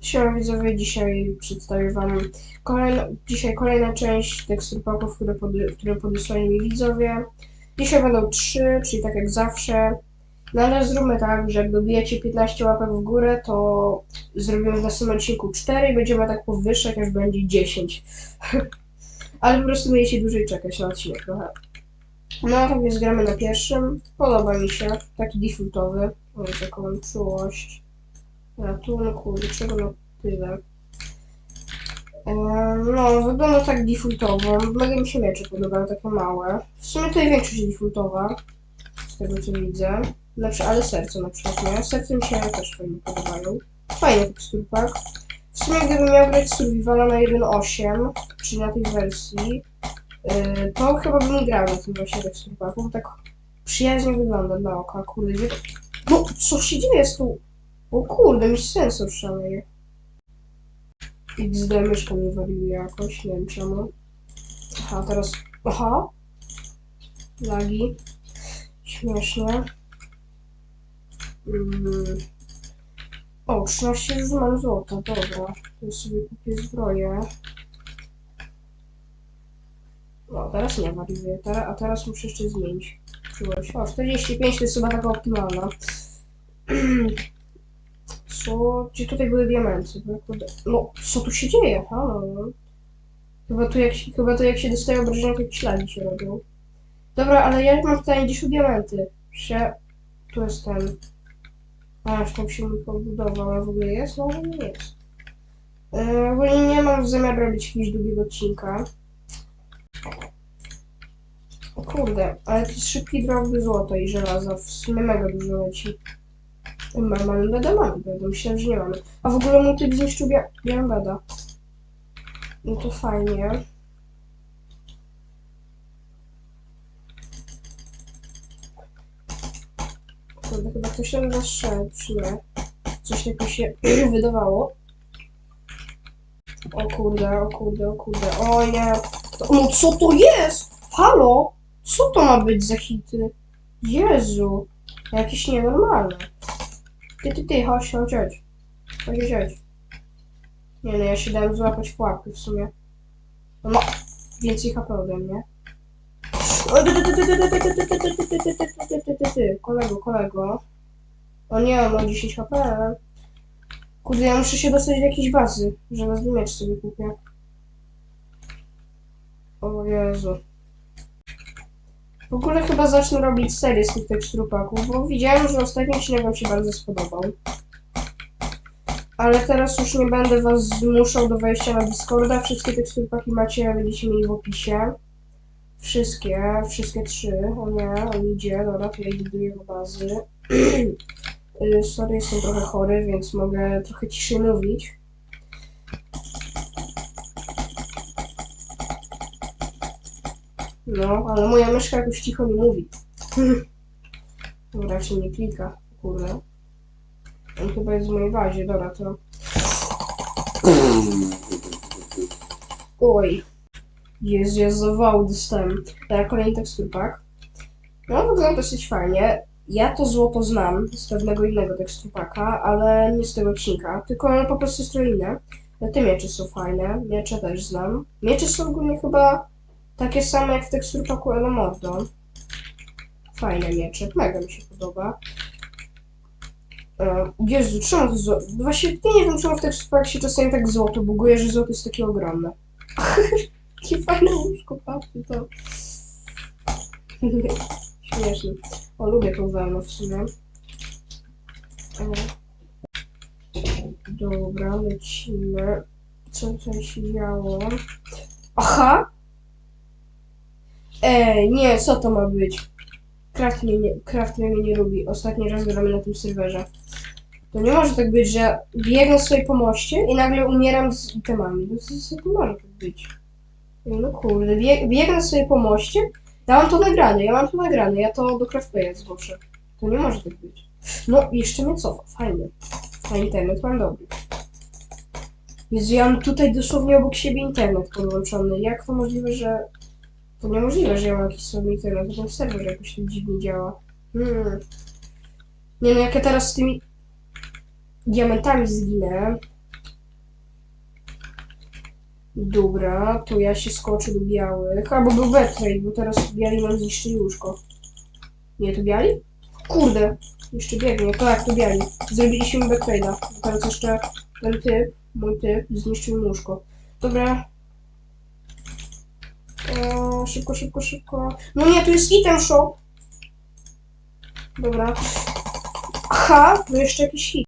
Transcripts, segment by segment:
Siema widzowie, dzisiaj przedstawię wam kolejną, dzisiaj kolejna część tekstur paków, które, pody, które podesłali mi widzowie. Dzisiaj będą trzy, czyli tak jak zawsze. No ale zróbmy tak, że jak dobijecie 15 łapek w górę, to zrobimy w następnym odcinku 4 i będziemy tak powyższać, aż będzie 10. ale po prostu będziecie dłużej czekać na odcinek trochę. No tak więc gramy na pierwszym. Podoba mi się, taki defaultowy. Mam taką czułość ratunku, dlaczego na tyle. Eee, No, wygląda tak defaultowo. Mega mi się miecze podobają, takie małe. W sumie tutaj większość defaultowa, z tego co widzę. Znaczy, ale serce na przykład nie. Serce mi się też fajnie podobają. Fajny tekstur pack. W sumie gdybym miał grać Survivala na 1.8, czyli na tej wersji, yy, to chyba bym grał na tym właśnie tekstur packu, bo tak przyjaźnie wygląda dla oka, kurde. No, co się dzieje z tą o kurde, mi sensor szaleje. XD myszka mi wariuje jakoś, nie wiem czemu. Aha, teraz... Aha! Lagi. Śmieszne. Mm. O, 13 już mam złota, dobra. To sobie kupię zbroję. No, teraz nie wariuje, Tera- a teraz muszę jeszcze zmienić. Czułość. O, 45 to jest chyba taka optymalna. Co? Gdzie tutaj były diamenty? Bo to- No, co tu się dzieje? Chyba tu jak, chyba to jak się dostaje obrażenia, to ślady się robią. Dobra, ale ja mam pytanie, gdzie są diamenty? Się... Tu jest ten... A, już tam się mi pobudował, a w ogóle jest? No, nie jest. Yy, ogólnie nie mam zamiaru robić jakiegoś długiego odcinka. O kurde, ale to jest szybki drop złota i żelaza. W sumie mega dużo leci. Mamy, mamy beda, mamy beda. Myślałem, że nie mamy. A w ogóle mu typ zniszczył bia białą beda. No to fajnie. Kurde, chyba ktoś tam zastrzelił, czy nie? Coś takiego się wydawało. O kurde, o kurde, o kurde. O nie. No co to jest? Halo? Co to ma być za hity? Jezu. Jakieś nienormalne. Ty, ty, ty, chodź, chodź, chodź. Chodź, chodź. Nie no, ja się dałem złapać w łapy w sumie. No ma więcej HP ode mnie. O ty ty ty ty ty ty ty ty ty ty ty ty ty, Kolego, kolego. O nie, on ma 10 HP. Kurde, ja muszę się dostać do jakiejś bazy, żeby mieć sobie kupię. O Jezu. W ogóle chyba zacznę robić serię z tych teksturupaków, bo widziałem, że ostatni odcinek wam się bardzo spodobał. Ale teraz już nie będę was zmuszał do wejścia na Discorda. Wszystkie teksturpaki macie, będziecie mieli w opisie. Wszystkie, wszystkie trzy. O nie, on idzie, dobra, to ja idę do jego bazy. Y, Sorry, jestem trochę chory, więc mogę trochę ciszej mówić. No, ale moja myszka jakoś cicho nie mówi. Dobra, się nie klika, kurde. On chyba jest w mojej bazie, dobra, to... Oj. Jezu, ja zawału dostałem. Dobra, kolejny tekstur pack. No, wygląda dosyć fajnie. Ja to złoto znam z pewnego innego teksturpaka, ale nie z tego odcinka, tylko po prostu jest trochę inne. Te miecze są fajne, miecze też znam. Miecze są ogólnie chyba takie same jak w teksturpaku Elemordo. Fajne miecze, mega mi się podoba. E, Jezu, czemu to złoto? Właśnie nie wiem, czemu w teksturpaku się czasami tak złoto buguje, że złoto jest takie ogromne. Jakie fajne łóżko, patrzcie to. Śmieszne. O, lubię tą wełnę w sumie. E, Dobra, lecimy. Co tutaj się działo? Aha! Ej, nie, co to ma być? Kraft mnie nie, Kraft mnie nie lubi. Ostatni raz gramy na tym serwerze. To nie może tak być, że biegnę sobie po moście i nagle umieram z itemami. No co, to może tak być? No kurde, bie, biegnę sobie po moście. Ja mam to nagrane, ja mam to nagrane, ja to do Craftplaya zgłoszę. To nie może tak być. No, jeszcze mnie cofa, fajnie. A internet mam dobry. Jezu, ja mam tutaj dosłownie obok siebie internet podłączony. Jak to możliwe, że... To niemożliwe, że ja mam jakiś sobie internet, bo ten serwer jakoś tak dziwnie działa. Hmm. Nie no, jak ja teraz z tymi diamentami zginę, Dobra, to ja się skoczę do białych. Albo był Betray, bo teraz biali nam zniszczyli łóżko. Nie, to biali? Kurde, jeszcze biegnie. Tak, to biali. Zrobiliśmy Betrayda. Teraz jeszcze ten typ, mój typ, zniszczył łóżko. Dobra. Szybko, szybko, szybko. No nie, tu jest item shop. Dobra. Aha, to jeszcze jakiś hit.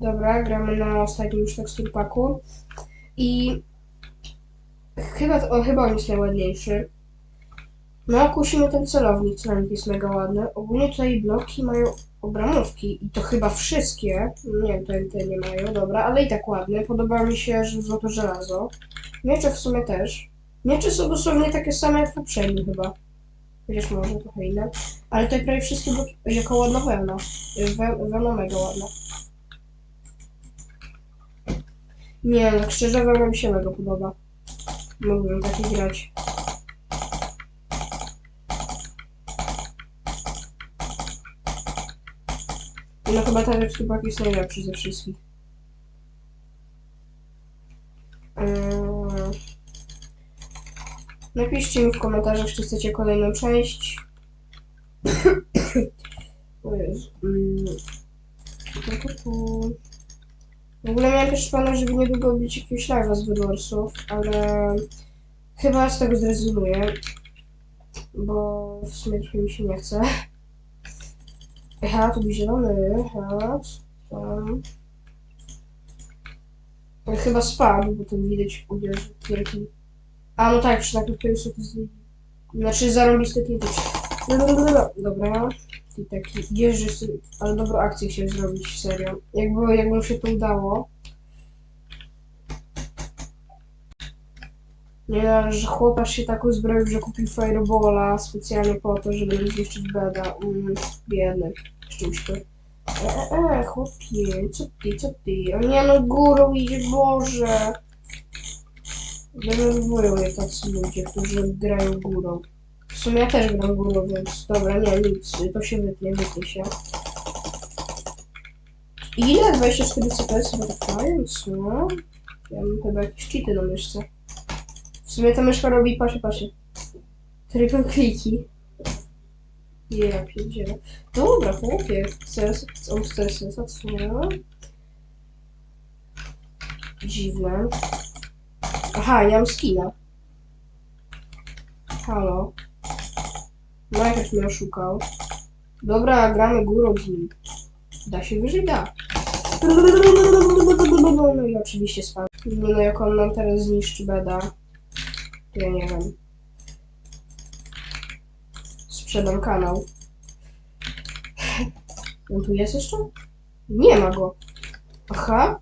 Dobra, gramy na ostatnim już tekstur paku. I chyba, o, chyba on jest najładniejszy. No, kusimy ten celownik, celownik jest mega ładny. Ogólnie tutaj bloki mają obramówki i to chyba wszystkie. Nie te, te nie mają, dobra, ale i tak ładne. Podoba mi się, że złoto żelazo. Miecze w sumie też. Miecze są dosłownie takie same jak poprzednie chyba. Chociaż może trochę inne. Ale tutaj prawie wszystkie jako ładna wełna. We, wełna mega ładna. Nie, tak szczerze wełna mi się mega podoba. Mógłbym taki grać. No chyba ten chyba jest najlepszy ze wszystkich. Napiszcie mi w komentarzach, czy chcecie kolejną część. O. Mm. W ogóle miałem też plana, żeby niedługo robić jakiegoś live'a z Bedwarsów, ale chyba z tego zrezygnuję, bo w sumie trochę mi się nie chce. Aha, tu był zielony, aha, tam. Chyba spadł, bo tu widać uderzył wielki. A no tak, przy takim końcu to z... Znaczy zarobisty klientów. Dobra. I taki jeżdżę sobie, ale dobrą akcję chciałem zrobić, serio. Jakby, jakby się to udało. Nie, no, że chłopak się tak uzbroił, że kupił Fireballa specjalnie po to, żeby zniszczyć beda. Mm, biedny. Szczęść to. E, e, e, chłopie, co ty, co ty? O nie no, górą idzie, Boże. Denerwują mnie tacy ludzie, którzy grają górą. W sumie ja też gram górą, więc dobra, nie, nic, to się wytnie, wytnie się. Ile? 24 CPS mają, co? Ja mam chyba jakieś cheaty na myszce. W sumie ta myszka robi, pasie, pasie. Triple kliki. Ja pierdzielę. Dobra, chłopie, chcę, on sensa, co? Dziwne. Aha, ja mam skina. Halo. No jakoś mnie oszukał. Dobra, gramy górą z nim. Da się wyżyć? Da. No i oczywiście spadł. No jak on nam teraz zniszczy beda, ja nie wiem. Sprzedam kanał. On tu jest jeszcze? Nie ma go. Aha.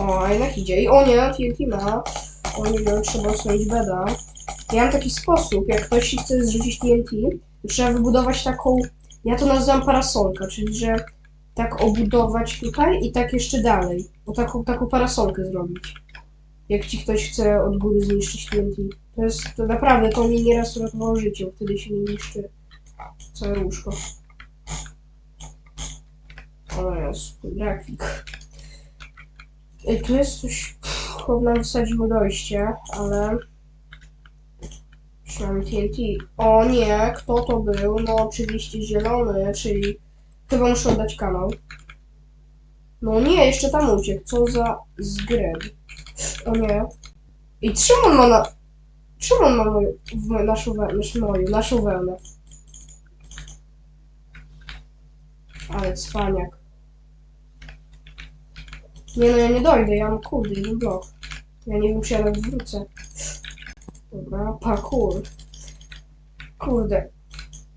O, jednak idzie. I o nie, TNT ma. O nie wiem, trzeba oswoić beda. Ja mam taki sposób, jak ktoś chce zrzucić TNT, to trzeba wybudować taką, ja to nazywam parasolka, czyli że tak obudować tutaj i tak jeszcze dalej. O taką, taką parasolkę zrobić. Jak ci ktoś chce od góry zniszczyć TNT. To jest, to naprawdę, to mi nieraz uratowało życie, bo wtedy się nie niszczy całe łóżko. O jest, grafik. Ej, tu jest coś, chłop nam wysadził dojście, ale... Przynajmniej TNT. O nie, kto to był? No oczywiście zielony, czyli chyba muszę oddać kanał. No nie, jeszcze tam uciekł. Co za zgreb. O nie. I czemu on ma na... Czemu on ma moją, w naszą wełnę, znaczy moją, naszą wełnę? Ale cwaniak. Nie no, ja nie dojdę, ja mam kurde, jeden blok. Ja nie wiem, czy ja nawet wrócę. Dobra, parkour. Kurde.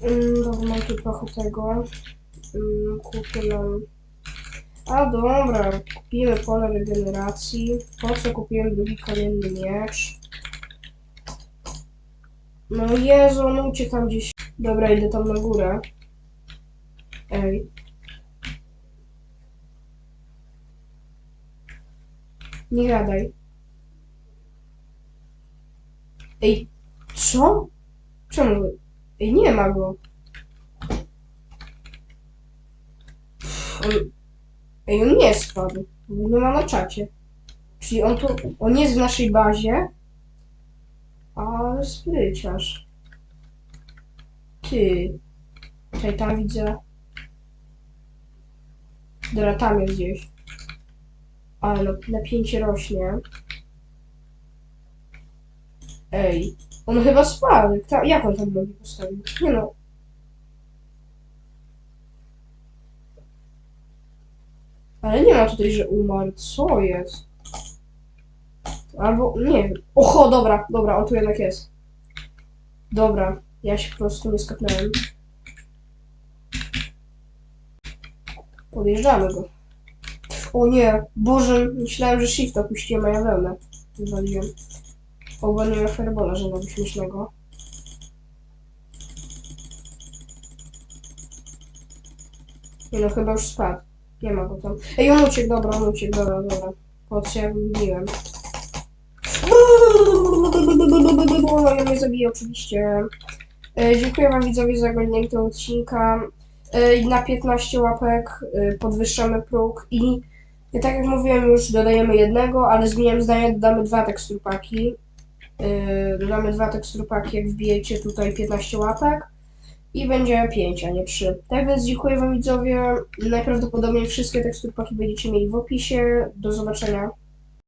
Mm, dobra, mam tu trochę tego. Mm, kupię nam... A dobra, kupimy pole regeneracji. Po co kupiłem drugi kamienny miecz? No Jezu, on uciekł tam gdzieś. Dobra, idę tam na górę. Ej. Nie gadaj. Ej, co? Czemu? Ej, nie ma go. Ej, on nie spadł. Nie ma na czacie. Czyli on tu, on jest w naszej bazie, ale spryciarz. Ty. Czekaj, tam widzę. Dobra, tam jest gdzieś. Ale napięcie rośnie. Ej, on chyba spadł. Ta, jak on tam nogi postawił? Nie no. Ale nie ma tutaj, że umarł. Co jest? Albo, nie wiem. Oho, dobra, dobra, on tu jednak jest. Dobra, ja się po prostu nie skapnąłem. Podjeżdżamy go. O nie, Boże, myślałem, że shift opuściłem, a ja wełnę. Wywaliłem. Oba nie ma firebola żadnego śmiesznego. Nie no, chyba już spadł. Nie ma go tam. Ej, on uciekł, dobra, on uciekł, dobra, dobra. Po co ja wybiłem. Ja mnie zabije oczywiście. E, Dziękuję Wam widzowie za oglądanie tego odcinka. E, Na 15 łapek e, podwyższamy próg i i tak jak mówiłem już dodajemy jednego, ale zmieniam zdanie, dodamy dwa teksturpaki. Yy, dodamy dwa teksturpaki, jak wbijecie tutaj 15 łapek i będzie 5, a nie 3. Tak więc dziękuję Wam widzowie. Najprawdopodobniej wszystkie teksturpaki będziecie mieli w opisie. Do zobaczenia.